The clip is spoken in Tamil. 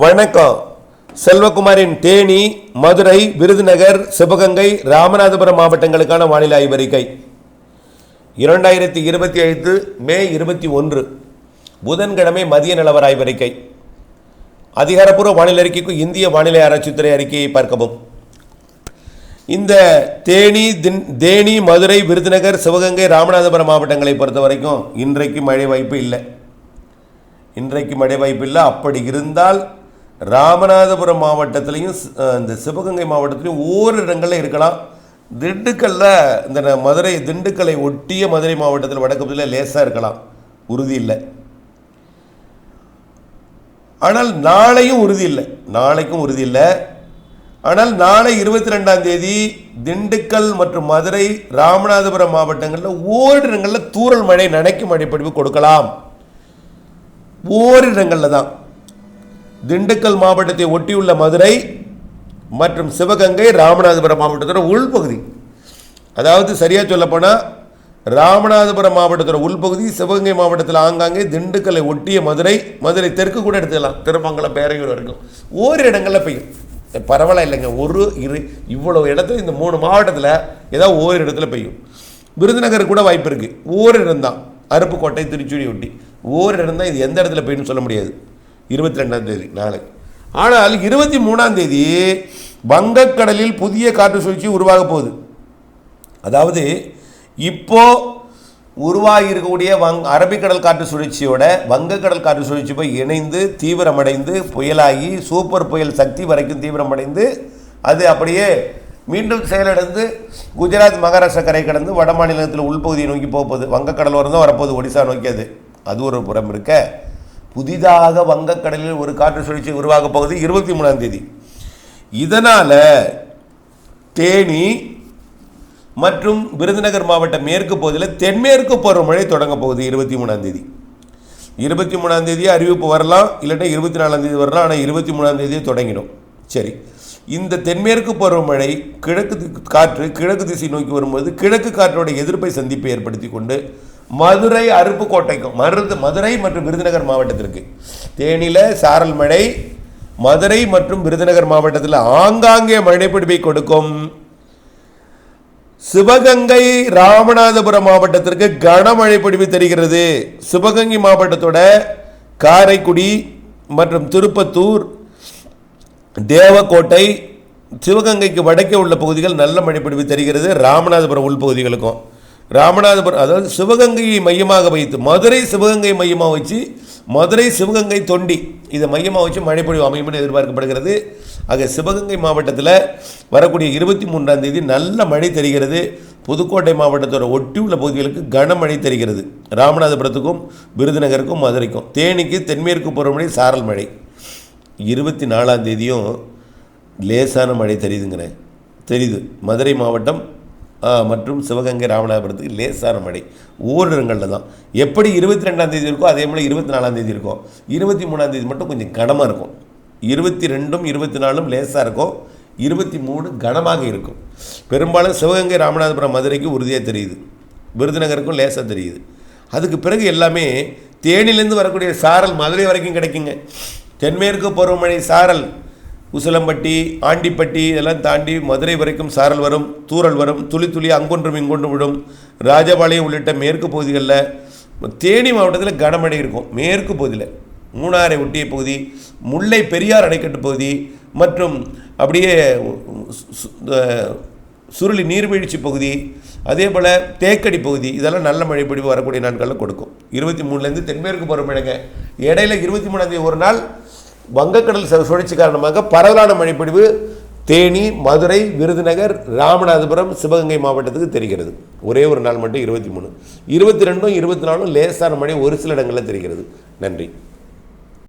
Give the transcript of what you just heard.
வணக்கம். செல்வகுமாரின் தேனி மதுரை விருதுநகர் சிவகங்கை ராமநாதபுரம் மாவட்டங்களுக்கான வானிலை ஆய்வறிக்கை. இரண்டாயிரத்தி இருபத்தி ஐந்து மே இருபத்தி ஒன்று புதன்கிழமை மதிய நிலவர ஆய்வறிக்கை. அதிகாரப்பூர்வ வானிலை அறிக்கைக்கு இந்திய வானிலை ஆராய்ச்சித்துறை அறிக்கையை பார்க்கவும். இந்த தேனி தின் தேனி மதுரை விருதுநகர் சிவகங்கை ராமநாதபுரம் மாவட்டங்களை பொறுத்த வரைக்கும் இன்றைக்கு மழை வாய்ப்பு இல்லை. இன்றைக்கு மழை வாய்ப்பு இல்லை. அப்படி இருந்தால் ராமநாதபுரம் மாவட்டத்திலையும் இந்த சிவகங்கை மாவட்டத்திலையும் ஓரிரு இடங்களில் இருக்கலாம். திண்டுக்கல்ல இந்த ந- மதுரை திண்டுக்கலை ஒட்டிய மதுரை மாவட்டத்தில் வடக்கு பகுதியில் லேசாக இருக்கலாம். உறுதி இல்லை. ஆனால் நாளையும் உறுதி இல்லை. நாளைக்கும் உறுதி இல்லை. ஆனால் நாளை இருபத்தி ரெண்டாம் தேதி திண்டுக்கல் மற்றும் மதுரை ராமநாதபுரம் மாவட்டங்களில் ஓரிரு இடங்களில் மழை நனைக்கும் மழைப்பொழிவு கொடுக்கலாம். ஓரிடங்களில் தான். திண்டுக்கல் மாவட்டத்தை ஒட்டியுள்ள மதுரை மற்றும் சிவகங்கை ராமநாதபுரம் மாவட்டத்தோட உள்பகுதி. அதாவது சரியாக சொல்லப்போனால் ராமநாதபுரம் மாவட்டத்தோட உள்பகுதி சிவகங்கை மாவட்டத்தில் ஆங்காங்கே திண்டுக்கலை ஒட்டிய மதுரை மதுரை தெற்கு கூட எடுத்துக்கலாம். திருமங்கலம் பேரையூர் வரைக்கும். ஓரிரு இடங்களில் பெய்யும். பரவாயில்ல இல்லைங்க. ஒரு இரு இவ்வளோ இடத்துல இந்த மூணு மாவட்டத்தில் ஏதாவது ஓரிரு இடத்துல பெய்யும். விருதுநகர் கூட வாய்ப்பு இருக்குது ஓரிடம் தான் அருப்புக்கோட்டை திருச்சூடி ஒட்டி. ஓரிடம் தான் இது எந்த இடத்துல பெய்யும்னு சொல்ல முடியாது. இருபத்தி ரெண்டாம் தேதி நாளை. ஆனால் இருபத்தி மூணாம் தேதி வங்கக்கடலில் புதிய காற்று சுழற்சி உருவாக போகுது. அதாவது இப்போ உருவாகி இருக்கக்கூடிய வங் அரபிக்கடல் காற்று சுழற்சியோட வங்கக்கடல் காற்று சுழற்சி போய் இணைந்து தீவிரமடைந்து புயலாகி சூப்பர் புயல் சக்தி வரைக்கும் தீவிரமடைந்து அது அப்படியே மீண்டும் செயலிழந்து குஜராத் மகாராஷ்டிரா கரை கடந்து வட மாநிலத்தில் உள்பகுதியை நோக்கி போகுது. வங்கக்கடல் வரும் தான் வரப்போகுது ஒடிசா நோக்கி அது. அது ஒரு புறம் இருக்க புதிதாக வங்கக்கடலில் ஒரு காற்று சுழற்சி உருவாகப் போகுது இருபத்தி மூணாம் தேதி. இதனால் தேனி மற்றும் விருதுநகர் மாவட்ட மேற்கு பகுதியில் தென்மேற்கு பருவமழை தொடங்க போகுது இருபத்தி மூணாம் தேதி. இருபத்தி மூணாம் தேதியே அறிவிப்பு வரலாம் இல்லைன்னா இருபத்தி நாலாம் தேதி வரலாம் ஆனால் இருபத்தி மூணாம் தேதியே தொடங்கிடும். சரி இந்த தென்மேற்கு பருவமழை கிழக்கு காற்று கிழக்கு திசை நோக்கி வரும்போது கிழக்கு காற்றோட எதிர்ப்பை சந்திப்பை ஏற்படுத்தி கொண்டு மதுரை அருப்புக்கோட்டைக்கும் மருது மதுரை மற்றும் விருதுநகர் மாவட்டத்திற்கு. தேனியில் சாரல் மழை மதுரை மற்றும் விருதுநகர் மாவட்டத்தில் ஆங்காங்கே மழைப்பிடிப்பை கொடுக்கும். சிவகங்கை ராமநாதபுரம் மாவட்டத்திற்கு கனமழை பொழிவு தெரிகிறது. சிவகங்கை மாவட்டத்தோட காரைக்குடி மற்றும் திருப்பத்தூர் தேவக்கோட்டை சிவகங்கைக்கு வடக்கே உள்ள பகுதிகள் நல்ல மழை தெரிகிறது. ராமநாதபுரம் உள்பகுதிகளுக்கும் ராமநாதபுரம் அதாவது சிவகங்கையை மையமாக வைத்து மதுரை சிவகங்கை மையமாக வச்சு மதுரை சிவகங்கை தொண்டி இதை மையமாக வச்சு மழைப்பொழிவு அமையும்னு எதிர்பார்க்கப்படுகிறது. ஆக சிவகங்கை மாவட்டத்தில் வரக்கூடிய இருபத்தி மூன்றாம் தேதி நல்ல மழை தெரிகிறது. புதுக்கோட்டை மாவட்டத்தோட ஒட்டியுள்ள பகுதிகளுக்கு கனமழை தெரிகிறது. ராமநாதபுரத்துக்கும் விருதுநகருக்கும் மதுரைக்கும் தேனிக்கு தென்மேற்கு பருவமழை சாரல் மழை. இருபத்தி நாலாம் தேதியும் லேசான மழை தெரியுதுங்கிறேன். தெரியுது. மதுரை மாவட்டம் மற்றும் சிவகங்கை ராமநாதபுரத்துக்கு லேசான மழை. ஓரிடங்களில் தான். எப்படி இருபத்தி ரெண்டாம் தேதி இருக்கோ அதே போல் இருபத்தி நாலாம் தேதி இருக்கும். இருபத்தி மூணாம் தேதி மட்டும் கொஞ்சம் கனமாக இருக்கும். இருபத்தி ரெண்டும் இருபத்தி நாலும் லேசாக இருக்கும். இருபத்தி மூணு கனமாக இருக்கும். பெரும்பாலும் சிவகங்கை ராமநாதபுரம் மதுரைக்கு உறுதியாக தெரியுது. விருதுநகருக்கும் லேசாக தெரியுது. அதுக்கு பிறகு எல்லாமே தேனிலேருந்து வரக்கூடிய சாரல் மதுரை வரைக்கும் கிடைக்குங்க. தென்மேற்கு பருவமழை சாரல். உசிலம்பட்டி ஆண்டிப்பட்டி இதெல்லாம் தாண்டி மதுரை வரைக்கும் சாரல் வரும் தூரல் வரும் துளி துளி அங்கொன்றும் இங்கொன்றும் விடும் ராஜபாளையம் உள்ளிட்ட மேற்கு பகுதிகளில் தேனி மாவட்டத்தில் கனமழை இருக்கும். மேற்கு பகுதியில் மூணாரை ஒட்டிய பகுதி முல்லை பெரியார் அணைக்கட்டு பகுதி மற்றும் அப்படியே சுருளி நீர்வீழ்ச்சி பகுதி அதே போல் தேக்கடி பகுதி இதெல்லாம் நல்ல மழை பொழிவு வரக்கூடிய நாட்களில் கொடுக்கும். இருபத்தி மூணுலேருந்து தென்மேற்கு பருவமழைங்க. இடையில இருபத்தி மூணாந்தேதி ஒரு நாள் வங்கக்கடல் சுழற்சி காரணமாக பரவலான மழைப்பொழிவு தேனி மதுரை விருதுநகர் ராமநாதபுரம் சிவகங்கை மாவட்டத்துக்கு தெரிகிறது. ஒரே ஒரு நாள் மட்டும் இருபத்தி மூணு. இருபத்தி ரெண்டும் இருபத்தி நாலும் லேசான மழை ஒரு சில இடங்களில் தெரிகிறது. நன்றி.